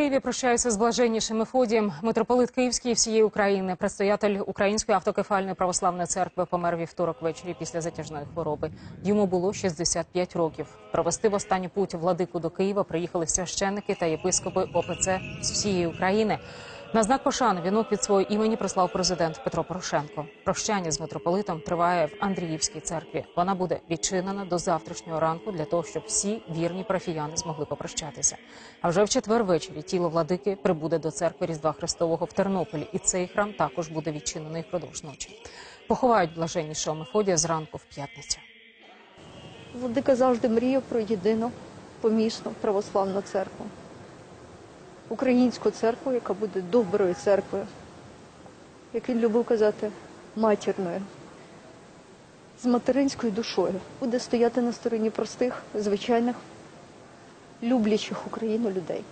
Києві прощаються з блаженнішим Мефодієм. Митрополит Київський і всієї України, предстоятель Української автокефальної православної церкви, помер вівторок ввечері після затяжної хвороби. Йому було 65 років. Провести в останню путь владику до Києва приїхали священники та єпископи ОПЦ з всієї України. На знак пошани вінок від свого імені прислав президент Петро Порошенко. Прощання з митрополитом триває в Андріївській церкві. Вона буде відчинена до завтрашнього ранку для того, щоб всі вірні парафіяни змогли попрощатися. А вже в четвер ввечері тіло владики прибуде до церкви Різдва Христового в Тернополі, і цей храм також буде відчинений впродовж ночі. Поховають блаженнішого Мефодія зранку в п'ятницю. Владика завжди мріяв про єдину помісну православну церкву. Українську церкву, яка буде доброю церквою, як він любив казати, матірною, з материнською душою. Буде стояти на стороні простих, звичайних, люблячих Україну людей.